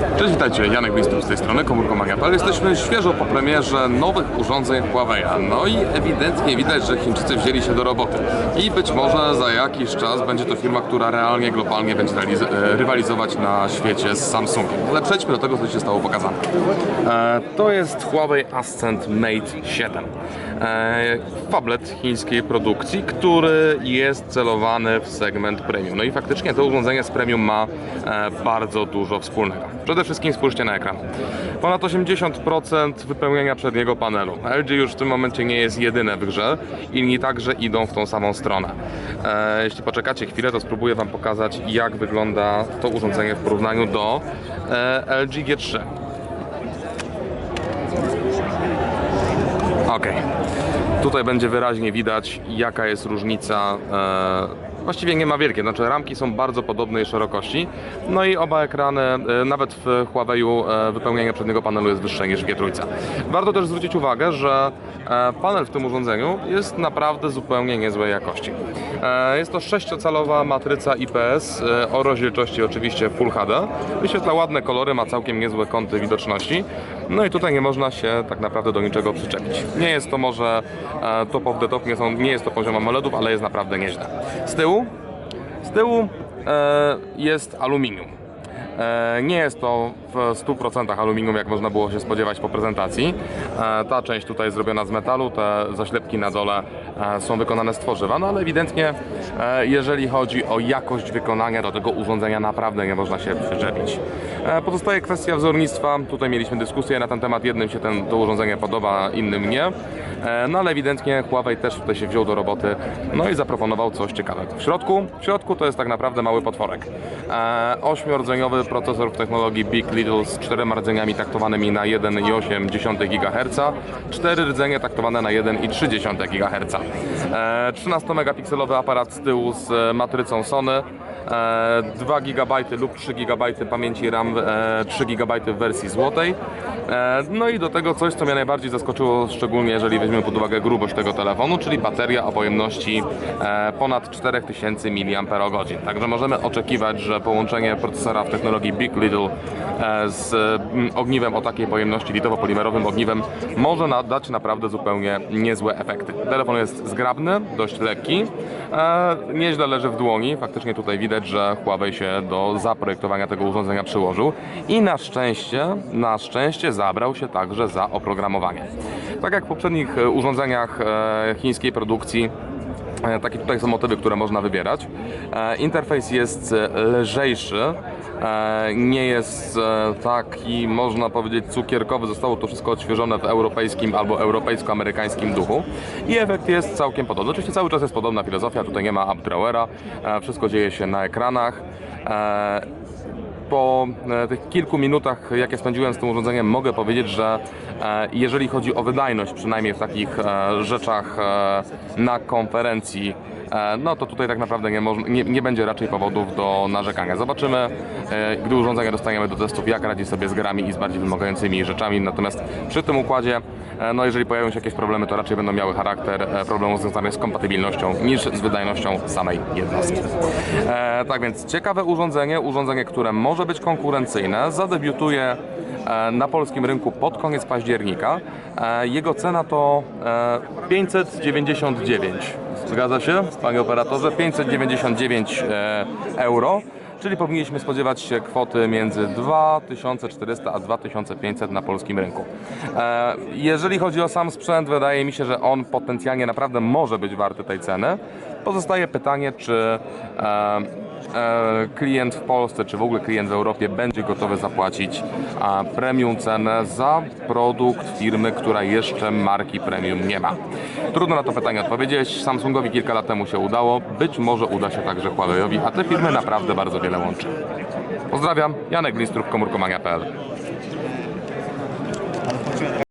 Cześć, witajcie, Janek Blistrów z tej strony, Komórko Mania.pl. Jesteśmy świeżo po premierze nowych urządzeń Huawei'a. No i ewidentnie widać, że Chińczycy wzięli się do roboty. I być może za jakiś czas będzie to firma, która realnie, globalnie będzie e, rywalizować na świecie z Samsungiem. Ale przejdźmy do tego, co się stało pokazane. E, to jest Huawei Ascent Mate 7. E, fablet chińskiej produkcji, który jest celowany w segment premium. No i faktycznie to urządzenie z premium ma e, bardzo dużo wspólnego. Przede wszystkim spójrzcie na ekran. Ponad 80% wypełnienia przedniego panelu. LG już w tym momencie nie jest jedyne w grze. Inni także idą w tą samą stronę. E, jeśli poczekacie chwilę, to spróbuję Wam pokazać, jak wygląda to urządzenie w porównaniu do e, LG G3. Ok. Tutaj będzie wyraźnie widać, jaka jest różnica. E, właściwie nie ma wielkiej, znaczy ramki są bardzo podobnej szerokości. No i oba ekrany, e, nawet w Huawei'u e, wypełnienie przedniego panelu jest wyższe niż w G3. Warto też zwrócić uwagę, że e, panel w tym urządzeniu jest naprawdę zupełnie niezłej jakości. Jest to 6-calowa matryca IPS o rozdzielczości oczywiście Full HD. Wyświetla ładne kolory, ma całkiem niezłe kąty widoczności. No i tutaj nie można się tak naprawdę do niczego przyczepić. Nie jest to może e, top of the top, nie, są, nie jest to poziom AMOLEDów, ale jest naprawdę nieźle. Z tyłu? Z tyłu e, jest aluminium. E, Nie jest to w 100% aluminium, jak można było się spodziewać po prezentacji. E, Ta część tutaj jest zrobiona z metalu, te zaślepki na dole są wykonane z tworzywa, no ale ewidentnie, e, jeżeli chodzi o jakość wykonania, do tego urządzenia naprawdę nie można się przyczepić. E, Pozostaje kwestia wzornictwa. Tutaj mieliśmy dyskusję na ten temat. Jednym się ten, to urządzenie podoba, innym nie. E, No ale ewidentnie Huawei też tutaj się wziął do roboty, no i zaproponował coś ciekawego. W środku, w środku to jest tak naprawdę mały potworek. E, Ośmiordzeniowy procesor w technologii Big Little z czterema rdzeniami taktowanymi na 1,8 GHz, cztery rdzenie taktowane na 1,3 GHz. E, 13-megapikselowy aparat z tyłu z e, matrycą Sony. E, 2 GB lub 3 GB pamięci RAM, e, 3 GB w wersji złotej. E, No i do tego coś, co mnie najbardziej zaskoczyło, szczególnie jeżeli weźmiemy pod uwagę grubość tego telefonu, czyli bateria o pojemności e, ponad 4000 mAh. Także możemy oczekiwać, że połączenie procesora w technologii Big Little e, z mm, ogniwem o takiej pojemności litowo-polimerowym ogniwem może dać naprawdę zupełnie niezłe efekty. Telefon jest zgrabny, dość lekki, nieźle leży w dłoni. Faktycznie tutaj widać, że Huawei się do zaprojektowania tego urządzenia przyłożył i na szczęście, na szczęście zabrał się także za oprogramowanie. Tak jak w poprzednich e, urządzeniach e, chińskiej produkcji, E, Takie tutaj są motywy, które można wybierać. Interfejs jest lżejszy, nie jest taki, można powiedzieć, cukierkowy. Zostało to wszystko odświeżone w europejskim albo europejsko-amerykańskim duchu i efekt jest całkiem podobny. Oczywiście cały czas jest podobna filozofia, tutaj nie ma updrawera, wszystko dzieje się na ekranach. Po e, tych kilku minutach, jakie spędziłem z tym urządzeniem, mogę powiedzieć, że e, jeżeli chodzi o wydajność, przynajmniej w takich e, rzeczach na konferencji, no to tutaj tak naprawdę nie, nie, nie będzie raczej powodów do narzekania. Zobaczymy, gdy urządzenie dostaniemy do testów, jak radzi sobie z grami i z bardziej wymagającymi rzeczami. Natomiast przy tym układzie, no jeżeli pojawią się jakieś problemy, to raczej będą miały charakter e, problemów związanych z kompatybilnością niż z wydajnością samej jednostki. E, tak więc ciekawe urządzenie, urządzenie, które może być konkurencyjne, zadebiutuje e, na polskim rynku pod koniec października. E, Jego cena to e, 599. Zgadza się, panie operatorze? 599 e, euro. Czyli powinniśmy spodziewać się kwoty między 2400 a 2500 na polskim rynku. E, jeżeli chodzi o sam sprzęt, wydaje mi się, że on potencjalnie naprawdę może być warty tej ceny. Pozostaje pytanie, czy e, klient w Polsce, czy w ogóle klient w Europie będzie gotowy zapłacić a, premium cenę za produkt firmy, która jeszcze marki premium nie ma. Trudno na to pytanie odpowiedzieć. Samsungowi kilka lat temu się udało. Być może uda się także Huawei'owi, a te firmy naprawdę bardzo wiele łączy. Pozdrawiam, Janek Glistrów, komórkomania.pl